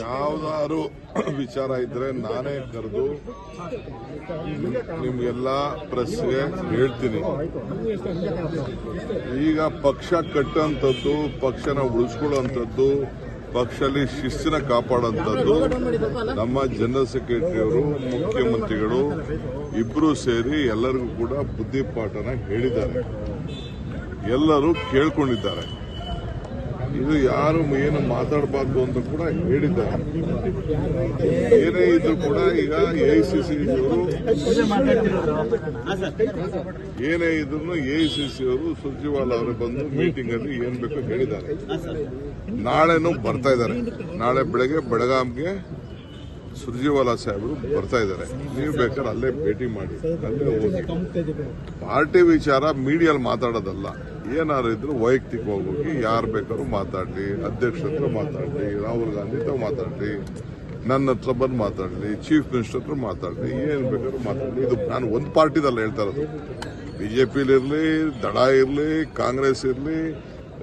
ಯಾವ್ದಾದ್ರು ವಿಚಾರ ಇದ್ರೆ ನಾನೇ ಕರೆದು ನಿಮ್ಗೆಲ್ಲ ಪ್ರೆಸ್ಗೆ ಹೇಳ್ತೀನಿ. ಈಗ ಪಕ್ಷ ಕಟ್ಟಂಥದ್ದು, ಪಕ್ಷನ ಉಳಿಸ್ಕೊಳ್ಳೋಂಥದ್ದು ಪಕ್ಷದಲ್ಲಿ ಶಿಸ್ತಿನ ಕಾಪಾಡೋಂಥದ್ದು, ನಮ್ಮ ಜನರಲ್ ಸೆಕ್ರೆಟರಿಯವರು ಮುಖ್ಯಮಂತ್ರಿಗಳು ಇಬ್ರು ಸೇರಿ ಎಲ್ಲರಿಗೂ ಕೂಡ ಬುದ್ಧಿಪಾಠನ ಹೇಳಿದ್ದಾರೆ. ಎಲ್ಲರೂ ಕೇಳ್ಕೊಂಡಿದ್ದಾರೆ. ಇದು ಯಾರು ಏನು ಮಾತಾಡಬಾರ್ದು ಅಂತ ಕೂಡ ಹೇಳಿದ್ದಾರೆ. ಏನೇ ಇದ್ರು ಕೂಡ ಈಗ ಎಐಸಿಸಿ ಅವರು ಏನೇ ಇದ್ರು ಎಐಸಿಸಿ ಅವರು ಸುರ್ಜಿವಾಲ ಅವರು ಬಂದು ಮೀಟಿಂಗ್ ಅಲ್ಲಿ ಏನ್ ಬೇಕು ಹೇಳಿದ್ದಾರೆ. ನಾಳೆನೂ ಬರ್ತಾ ಇದ್ದಾರೆ. ನಾಳೆ ಬೆಳಗ್ಗೆ ಬೆಳಗಾಂಗೆ ಸುರ್ಜಿವಾಲ ಸಾಹೇಬರು ಬರ್ತಾ ಇದ್ದಾರೆ. ನೀವು ಬೇಕಾದ್ರೆ ಅಲ್ಲೇ ಭೇಟಿ ಮಾಡಿ. ಅಲ್ಲೇ ಹೋಗಿ. ಪಾರ್ಟಿ ವಿಚಾರ ಮೀಡಿಯಲ್ಲಿ ಮಾತಾಡೋದಲ್ಲ. ಏನಾದ್ರು ಇದ್ರು ವೈಯಕ್ತಿಕವಾಗಿ ಹೋಗಿ ಯಾರು ಬೇಕಾದ್ರೂ ಮಾತಾಡಲಿ ಅಧ್ಯಕ್ಷ ಹತ್ರ ಮಾತಾಡಲಿ, ರಾಹುಲ್ ಗಾಂಧಿ ಹತ್ರ ಮಾತಾಡಲಿ, ನನ್ನ ಹತ್ರ ಬಂದು ಮಾತಾಡಲಿ ಚೀಫ್ ಮಿನಿಸ್ಟರ್ ಹತ್ರ ಮಾತಾಡಲಿ, ಏನು ಬೇಕಾದ್ರೂ ಮಾತಾಡಲಿ. ಇದು ನಾನು ಒಂದು ಪಾರ್ಟಿದಲ್ಲ ಹೇಳ್ತಾ ಇರೋದು. ಬಿಜೆಪಿಲಿರಲಿ ದಡ ಇರಲಿ, ಕಾಂಗ್ರೆಸ್ ಇರಲಿ,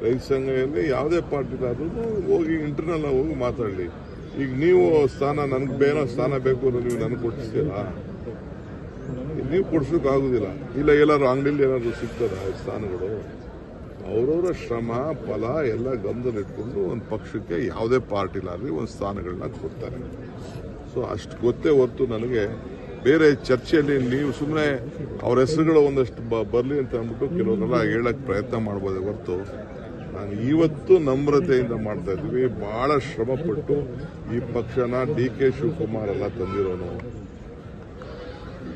ರೈತ ಸಂಘ ಇರಲಿ, ಯಾವುದೇ ಪಾರ್ಟಿದಾದ್ರೂ ಹೋಗಿ ಇಂಟರ್ನಲ್ ಹೋಗಿ ಮಾತಾಡಲಿ. ಈಗ ನೀವು ಸ್ಥಾನ, ನನಗೆ ಬೇರೆ ಸ್ಥಾನ ಬೇಕು ಅಂದ್ರೆ ನೀವು ನನಗೆ ಕೊಟ್ಟಿಸ್ತೀರಾ? ನೀವು ಕೊಡ್ಸೋಕೆ ಆಗೋದಿಲ್ಲ. ಇಲ್ಲ ಎಲ್ಲರೂ ಅಂಗಡಿಲಿ ಏನಾದರೂ ಸಿಗ್ತದ ಸ್ಥಾನಗಳು? ಅವರವರ ಶ್ರಮ, ಫಲ ಎಲ್ಲ ಗಮನದಲ್ಲಿಟ್ಕೊಂಡು ಒಂದು ಪಕ್ಷಕ್ಕೆ ಯಾವುದೇ ಪಾರ್ಟಿಲಾಗಲಿ ಒಂದು ಸ್ಥಾನಗಳನ್ನ ಕೊಡ್ತಾರೆ. ಸೊ ಅಷ್ಟು ಗೊತ್ತೇ ಹೊರತು ನನಗೆ ಬೇರೆ ಚರ್ಚೆಯಲ್ಲಿ ನೀವು ಸುಮ್ಮನೆ ಅವ್ರ ಹೆಸರುಗಳು ಒಂದಷ್ಟು ಬರ್ಲಿ ಅಂತ ಅಂದ್ಬಿಟ್ಟು ಕೆಲವರೆಲ್ಲ ಹೇಳಕ್ಕೆ ಪ್ರಯತ್ನ ಮಾಡ್ಬೋದೇ ಹೊರತು. ನಾನು ಇವತ್ತು ನಮ್ರತೆಯಿಂದ ಮಾಡ್ತಾ ಇದ್ದೀವಿ. ಬಹಳ ಶ್ರಮಪಟ್ಟು ಈ ಪಕ್ಷನ ಡಿ ಕೆ ಶಿವಕುಮಾರ್ ಎಲ್ಲ ತಂದಿರೋನು.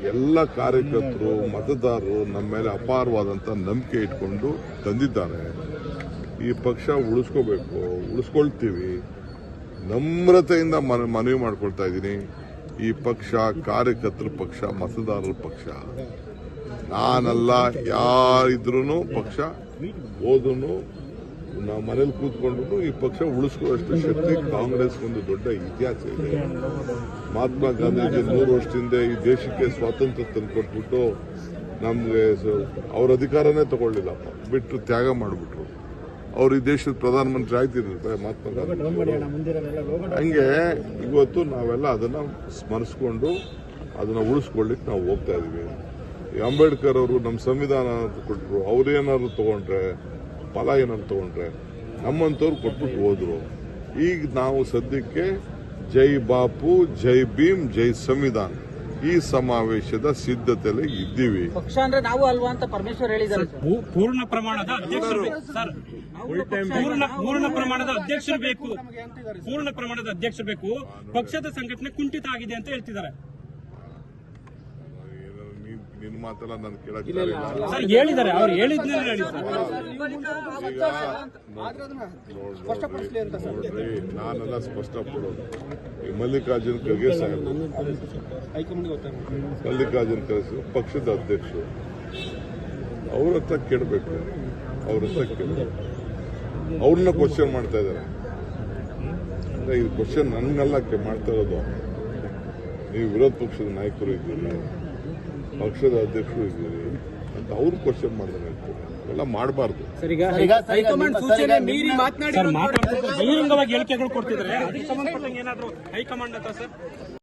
ಎಲ್ಲ ಕಾರ್ಯಕರ್ತರು, ಮತದಾರರು ನಮ್ಮ ಮೇಲೆ ಅಪಾರವಾದಂತ ನಂಬಿಕೆ ಇಟ್ಕೊಂಡು ತಂದಿದ್ದಾರೆ ಈ ಪಕ್ಷ ಉಳಿಸ್ಕೋಬೇಕು, ಉಳಿಸ್ಕೊಳ್ತೀವಿ. ನಮ್ರತೆಯಿಂದ ಮನ- ಮನವಿ ಮಾಡ್ಕೊಳ್ತಾ ಇದ್ದೀನಿ. ಈ ಪಕ್ಷ ಕಾರ್ಯಕರ್ತರ ಪಕ್ಷ, ಮತದಾರರ ಪಕ್ಷ. ನಾನಲ್ಲ ಯಾರಿದ್ರೂ ಪಕ್ಷ ಹೋದ್ರು ನಾವು ಮನೇಲಿ ಕೂತ್ಕೊಂಡು ಈ ಪಕ್ಷ ಉಳಿಸ್ಕೊಳ್ಳೋಷ್ಟು ಶಕ್ತಿ ಕಾಂಗ್ರೆಸ್ ಒಂದು ದೊಡ್ಡ ಇತಿಹಾಸ ಇದೆ. ಮಹಾತ್ಮ ಗಾಂಧೀಜಿ ನೂರು ವರ್ಷದಿಂದ ಈ ದೇಶಕ್ಕೆ ಸ್ವಾತಂತ್ರ್ಯ ತಂದುಕೊಟ್ಬಿಟ್ಟು ನಮಗೆ ಅವ್ರ ಅಧಿಕಾರನೇ ತಗೊಳ್ಳಿಲ್ಲಪ್ಪ. ಬಿಟ್ಟು ತ್ಯಾಗ ಮಾಡಿಬಿಟ್ರು. ಅವ್ರು ಈ ದೇಶದ ಪ್ರಧಾನಮಂತ್ರಿ ಆಯ್ತಿರ್ತಾರೆ ಮಹಾತ್ಮ ಗಾಂಧೀಜಿ. ಹಂಗೆ ಇವತ್ತು ನಾವೆಲ್ಲ ಅದನ್ನ ಸ್ಮರಿಸ್ಕೊಂಡು ಅದನ್ನ ಉಳಿಸ್ಕೊಳ್ಳಿಕ್ಕೆ ನಾವು ಹೋಗ್ತಾ ಇದೀವಿ. ಈ ಅಂಬೇಡ್ಕರ್ ಅವರು ನಮ್ಮ ಸಂವಿಧಾನ ಕೊಟ್ಟರು ಅವ್ರೇನಾದ್ರು ತಗೊಂಡ್ರೆ ಫಲ ಏನಂತ ತಗೊಂಡ್ರೆ ನಮ್ಮಂಥವ್ರು ಕೊಟ್ಬಿಟ್ಟು ಹೋದ್ರು. ಈಗ ನಾವು ಸದ್ಯಕ್ಕೆ ಜೈ ಬಾಪು ಜೈ ಭೀಮ್ ಜೈ ಸಂವಿಧಾನ್ ಈ ಸಮಾವೇಶದ ಸಿದ್ಧತೆಯಲ್ಲಿ ಇದ್ದೀವಿ. ಪಕ್ಷ ಅಂದ್ರೆ ನಾವು ಅಲ್ವಾ ಅಂತ ಪರಮೇಶ್ವರ್ ಹೇಳಿದ್ದಾರೆ. ಸರ್. ಪೂರ್ಣ ಪ್ರಮಾಣದ ಅಧ್ಯಕ್ಷರು ಪೂರ್ಣ ಪ್ರಮಾಣದ ಅಧ್ಯಕ್ಷರು ಬೇಕು. ಪೂರ್ಣ ಪ್ರಮಾಣದ ಅಧ್ಯಕ್ಷರು ಬೇಕು. ಪಕ್ಷದ ಸಂಘಟನೆ ಕುಂಠಿತ ಆಗಿದೆ ಅಂತ ಹೇಳ್ತಿದ್ದಾರೆ. ನೀನ್- ನಿನ್ ಮಾತೆಲ್ಲ ನಾನು ಕೇಳಿದ್ರೆ ಸರ್ ಹೇಳಿದ್ದಾರೆ ಅವ್ರು ಹೇಳಿದ್ನೇ ಹೇಳಿ ಸರ್. ನೋಡ್ರಿ ನಾನೆಲ್ಲ ಸ್ಪಷ್ಟಪಡೋದು. ಈ ಮಲ್ಲಿಕಾರ್ಜುನ್ ಖರ್ಗೆ ಸಾಹೇಬ್ ಮಲ್ಲಿಕಾರ್ಜುನ್ ಖರ್ಗೆ ಪಕ್ಷದ ಅಧ್ಯಕ್ಷರು. ಅವ್ರ ಹತ್ರ ಕೇಳಬೇಕು. ಅವ್ರ ಹತ್ರ ಕೇಳಬೇಕು. ಅವ್ರನ್ನ ಕ್ವಶನ್ ಮಾಡ್ತಾ ಇದ್ದಾರೆ. ಅಂದ್ರೆ ಈ ಕ್ವಶನ್ ನನ್ನೆಲ್ಲ ಕೆ- ಮಾಡ್ತಾ ಇರೋದು ನೀವು ವಿರೋಧ ಪಕ್ಷದ ನಾಯಕರು ಇದ್ದೀರಿ ಪಕ್ಷದ ಅಧ್ಯಕ್ಷರು ಇದ್ದೀರಿ ಅಂತ ಅವ್ರು ಕ್ವಶನ್ ಮಾಡಿದ್ರೆ ಎಲ್ಲ ಮಾಡಬಾರ್ದು. ಸರ್ ಈಗ ಹೈಕಮಾಂಡ್ ಬಹಿರಂಗವಾಗಿ ಹೇಳಿಕೆಗಳು ಹತ್ರ ಸರ್?